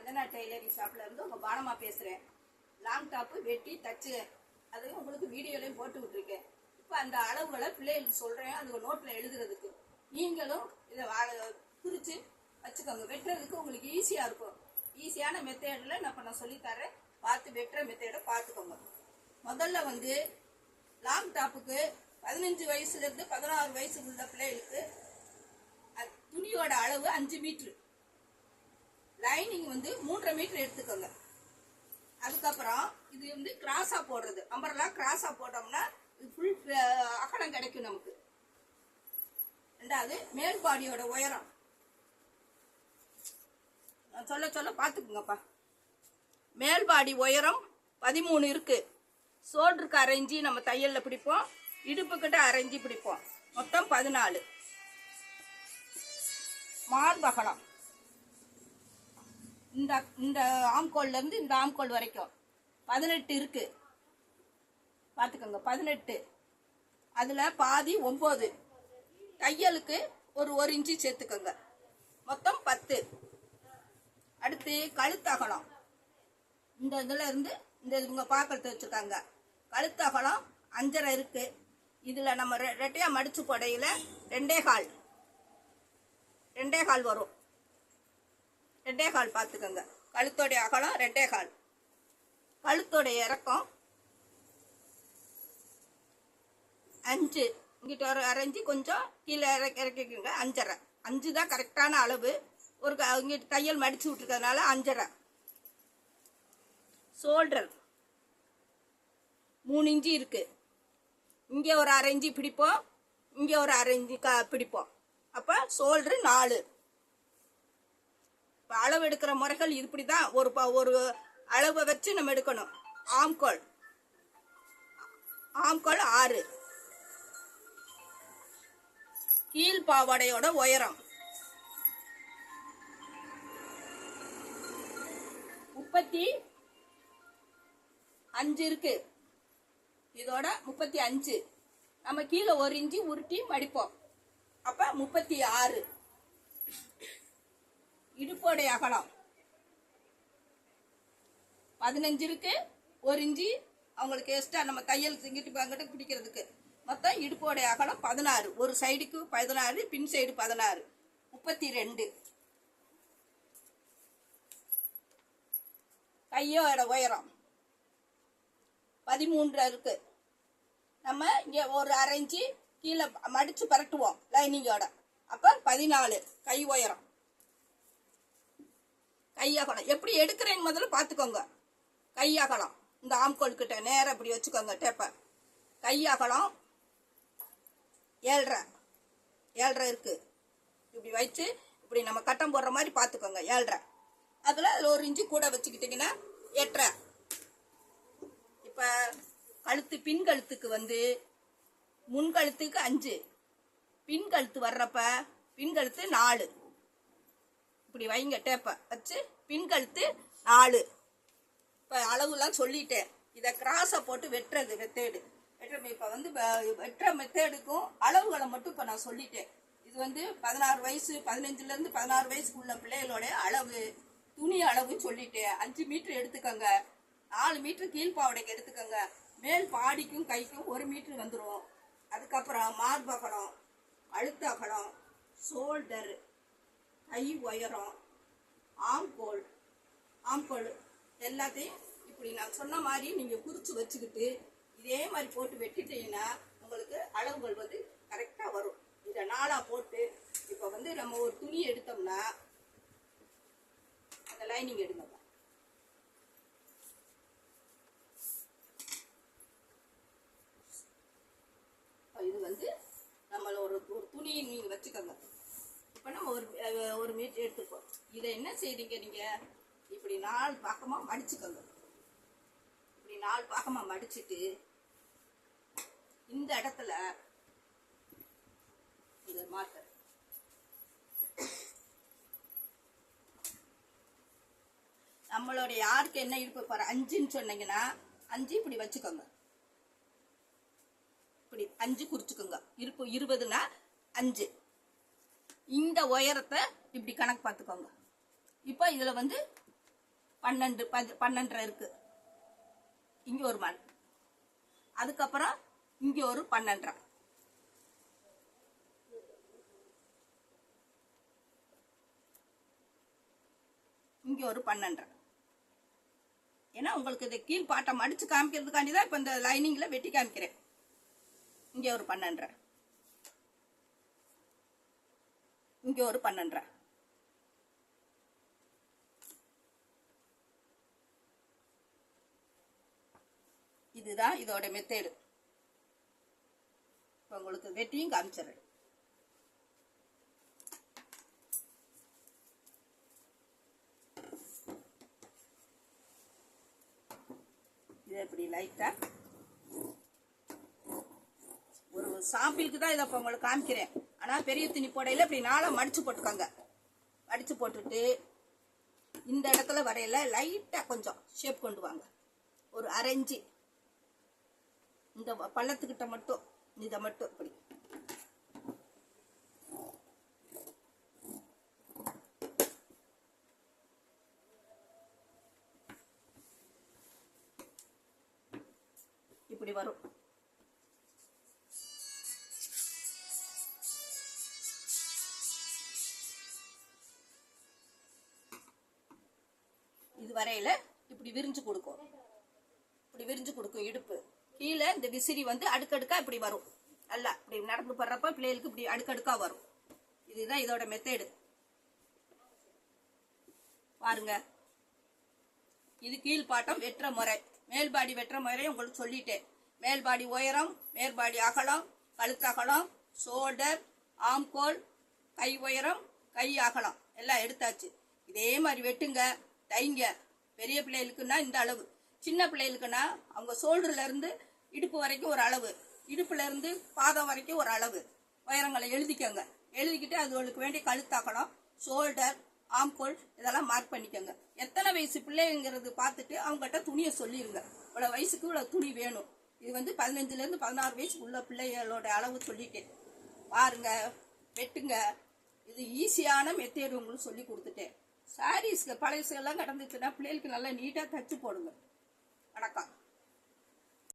வந்தனா tailoring ஷாப்ல இருந்து உங்க பானமா பேசுறேன். லாங் டாப்பு வெட்டி தச்சு அதையும் உங்களுக்கு வீடியோலையும் போட்டு விட்டுருக்கேன். இப்போ அந்த அளவுகளை பிள்ளைகளுக்கு சொல்றேன். அது நோட்ல எழுதுறதுக்கு. நீங்களும் இதை வா- குறிச்சு வச்சுக்கோங்க. வெட்டுறதுக்கு உங்களுக்கு ஈஸியா இருக்கும். ஈஸியான மெத்தேடில் நான் இப்போ நான் சொல்லித்தரேன். பார்த்து வெட்டுற மெத்தேடை பார்த்துக்கோங்க. முதல்ல வந்து லாங் டாப்புக்கு பதினஞ்சு வயசுலேருந்து பதினாறு வயசு உள்ள பிள்ளைகளுக்கு துணியோட அளவு அஞ்சு மீட்ரு லைனிங் வந்து மூன்றரை மீட்டர் எடுத்துக்கோங்க. அதுக்கப்புறம் இது வந்து கிராஸாக போடுறது. அம்பர்லா கிராஸாக போட்டோம்னா இது ஃபுல் அகலம் கிடைக்கும் நமக்கு. ரெண்டாவது மேல் பாடியோட உயரம். நான் சொல்ல சொல்ல பார்த்துக்குங்கப்பா. மேல் பாடி உயரம் பதிமூணு இருக்குது ஷோல்டருக்கு அரைஞ்சி நம்ம தையலில் பிடிப்போம். இடுப்புக்கிட்ட அரைஞ்சி பிடிப்போம். மொத்தம் பதினாலு. மார்பகலம். இந்த இந்த ஆம்கோல்லேருந்து இந்த ஆம்கோல் வரைக்கும். பதினெட்டு இருக்கு. பார்த்துக்கோங்க பதினெட்டு. அதில் பாதி ஒம்பது. தையலுக்கு ஒரு ஒரு இன்ச்சு சேர்த்துக்கோங்க. மொத்தம் பத்து. அடுத்து கழுத்தகலம். இந்த இதில் இருந்து இந்த இவங்க பார்க்கறது வச்சுருக்காங்க. கழுத்தகலம் அஞ்சரை இருக்கு. இதில் நம்ம ரெ- ரெட்டையா மடிச்சு போடையில ரெண்டே கால். ரெண்டே கால் வரும். ரெண்டே கால் பார்த்துக்கோங்க. கழுத்தோடைய அகலம் ரெண்டே கால். கழுத்தோடைய இறக்கம் அஞ்சு. இங்கிட்ட ஒரு அரைஞ்சி கொஞ்சம் கீழே இறக்கி இறக்கிக்கோங்க. அஞ்சரை. அஞ்சு தான் கரெக்டான அளவு. ஒரு க- இங்கிட்டு தையல் மடித்து விட்டுருக்கிறதுனால அஞ்சரை. ஷோல்டர் மூணு இஞ்சி இருக்கு. இங்கே ஒரு அரைஞ்சி பிடிப்போம். இங்கே ஒரு அரைஞ்சி க பிடிப்போம். அப்போ ஷோல்டரு நாலு. அளவு எடுக்கிற முறைகள் இப்படி தான் ஒரு ப- ஒரு அளவை வச்சு நம்ம எடுக்கணும். ஆம்கோல் ஆம்கோல் ஆறு. கீழ் பாவாடையோட உயரம். முப்பத்தி அஞ்சு இருக்கு. இதோட முப்பத்தி அஞ்சு. நம்ம கீழே ஒரு இன்ச்சு உருட்டி மடிப்போம். அப்ப முப்பத்தி ஆறு. இடுப்போடைய அகலம். பதினஞ்சு இருக்கு ஒரு இஞ்சி அவங்களுக்கு எக்ஸ்ட்ரா நம்ம தையல் இங்கிட்டு அங்கிட்டு பிடிக்கிறதுக்கு. மொத்தம் இடுப்போடைய அகலம் பதினாறு. ஒரு சைடுக்கு பதினாறு பின் சைடு பதினாறு. முப்பத்தி ரெண்டு கையோட உயரம். பதிமூன்று இருக்கு. நம்ம இங்கே ஒரு அரை கீழே மடித்து பரட்டுவோம் லைனிங்கோட அப்போ பதினாலு கை உயரம். கை எப்படி எடுக்கிறேன்னு முதல்ல பார்த்துக்கோங்க. கையகலம். இந்த ஆம்கோல் கிட்ட நேரம் இப்படி வச்சுக்கோங்க டேப்பை. கையகலம். ஏழ்ரை. ஏழ்ரை இருக்கு. இப்படி வச்சு இப்படி நம்ம கட்டம் போடுற மாதிரி பார்த்துக்கோங்க ஏழ்ரை. அதில் அதில் ஒரு இன்ச்சு கூட வச்சுக்கிட்டிங்கன்னா எட்டரை. இப்போ கழுத்து பின் கழுத்துக்கு வந்து முன் கழுத்துக்கு அஞ்சு. பின் கழுத்து வர்றப்ப பின் கழுத்து நாலு. இப்படி வைங்க டேப்பை வச்சு பின்கழுத்து நாலு. இப்போ அளவுலாம் சொல்லிட்டேன். இதை கிராஸை போட்டு வெட்டுறது மெத்தேடு வெட்டுற இப்போ வந்து வ- வெட்டுற மெத்தேடுக்கும் அளவுகளை மட்டும் இப்போ நான் சொல்லிட்டேன். இது வந்து பதினாறு வயசு பதினஞ்சுலேருந்து பதினாறு வயசுக்குள்ள பிள்ளைகளோட அளவு துணி அளவு சொல்லிட்டேன். அஞ்சு மீட்ரு எடுத்துக்கோங்க. நாலு மீட்ரு கீழ்பாவடைக்கு எடுத்துக்கோங்க. மேல் பாடிக்கும் கைக்கும் ஒரு மீட்ரு வந்துடும் அதுக்கப்புறம் மார்பகலம் அழுத்தகலம் ஷோல்டரு கை உயரம் ஆம்கோல் ஆம்கோல் எல்லாத்தையும் இப்படி நான் சொன்ன மாதிரி நீங்கள் குறித்து வச்சுக்கிட்டு இதே மாதிரி போட்டு வெட்டிட்டீங்கன்னா உங்களுக்கு அளவுகள் வந்து கரெக்டாக வரும். இதை நாளாக போட்டு இப்போ வந்து நம்ம ஒரு துணி எடுத்தோம்னா அந்த லைனிங் எடுங்க இது வந்து நம்மளோட ஒரு துணியை நீங்கள் வச்சுக்கோங்க. ஒரு மீட்டர் எடுத்துப்போம் இதை என்ன செய்றீங்க நீங்கள் இப்படி நாலு பக்கமாக மடிச்சுக்கோங்க. இப்படி நாலு பக்கமாக மடிச்சிட்டு இந்த இடத்துல இது மார்க்கர் நம்மளுடைய யாருக்கு என்ன இருப்பு பாரு அஞ்சுன்னு சொன்னீங்கன்னா அஞ்சு இப்படி வச்சுக்கோங்க. இப்படி அஞ்சு குறிச்சுக்கோங்க. இருப்பு இருபதுன்னா அஞ்சு. இந்த உயரத்தை இப்படி கணக்கு பார்த்துக்கோங்க. இப்போ இதில் வந்து பன்னெண்டு பதி பன்னெண்டரை இருக்கு. இங்கே ஒரு மண். அதுக்கப்புறம் இங்கே ஒரு பன்னெண்டரை. இங்கே ஒரு பன்னெண்டரை. ஏன்னா உங்களுக்கு இது கீழ் பாட்டம் மடிச்சு காமிக்கிறதுக்காண்டி தான் இப்போ இந்த லைனிங்கில் வெட்டி காமிக்கிறேன். இங்கே ஒரு பன்னெண்டரை. இங்கே ஒரு பன்னெண்டரை. இதுதான் இதோட மெத்தேடு இப்போ உங்களுக்கு வெட்டியும் காமிச்சிடுறேன். இதை இப்படி லைட்டாக ஒரு சாம்பிளுக்கு தான் இதை இப்போ உங்களுக்கு காமிக்கிறேன். ஆனால் பெரிய துணி போடையில் இப்படி நாளாக மடித்து போட்டுக்கோங்க. மடித்து போட்டுட்டு இந்த இடத்துல வரையில லைட்டாக கொஞ்சம் ஷேப் கொண்டு வாங்க. ஒரு அரைஞ்சி இந்த பள்ளத்துக்கிட்ட மட்டும் இதை மட்டும் இப்படி. இப்படி வரும். இது வரையில இப்படி விரிஞ்சு கொடுக்கும். இப்படி விரிஞ்சு கொடுக்கும் இடுப்பு. கீழே இந்த விசிறி வந்து அடுக்கடுக்கா இப்படி வரும். அல்ல இப்படி நடந்து போடுறப்ப பிள்ளைகளுக்கு இப்படி அடுக்கடுக்கா வரும். இதுதான் இதோட மெத்தேடு பாருங்க. இது கீழ்ப்பாட்டம் வெற்ற முறை. மேல்பாடி வெற்ற முறை உங்களுக்கு சொல்லிட்டேன். மேல்பாடி உயரம் மேல்பாடி அகலம் கழுத்தகலம் ஷோல்டர் ஆம்கோல் கை உயரம் கை அகலம். எல்லாம் எடுத்தாச்சு. இதே மாதிரி வெட்டுங்க. தைங்க. பெரிய பிள்ளைகளுக்குன்னா இந்த அளவு. சின்ன பிள்ளைகளுக்குன்னா அவங்க ஷோல்டர்ல இருந்து இடுப்பு வரைக்கும் ஒரு அளவு. இடுப்புல இருந்து பாதம் வரைக்கும் ஒரு அளவு. உயரங்களை எழுதிக்கோங்க. எழுதிக்கிட்டு அதுகளுக்கு வேண்டிய கழுத்தாக்கணும் ஷோல்டர் ஆம்கோல் இதெல்லாம் மார்க் பண்ணிக்கோங்க. எத்தனை வயசு பிள்ளைங்கிறது பார்த்துட்டு அவங்ககிட்ட துணியை சொல்லிடுங்க இவ்வளோ வயசுக்கு இவ்வளோ துணி வேணும். இது வந்து பதினஞ்சுலேருந்து பதினாறு வயசு உள்ள பிள்ளைகளோட அளவு சொல்லிட்டேன். பாருங்க வெட்டுங்க. இது ஈஸியான மெத்தேடு உங்களுக்கு சொல்லி கொடுத்துட்டேன். சாரீஸ்க்கு பழையசுகள்லாம் கிடந்துச்சுன்னா பிள்ளைகளுக்கு நல்லா நீட்டாக தச்சு போடுங்க. வணக்கம்.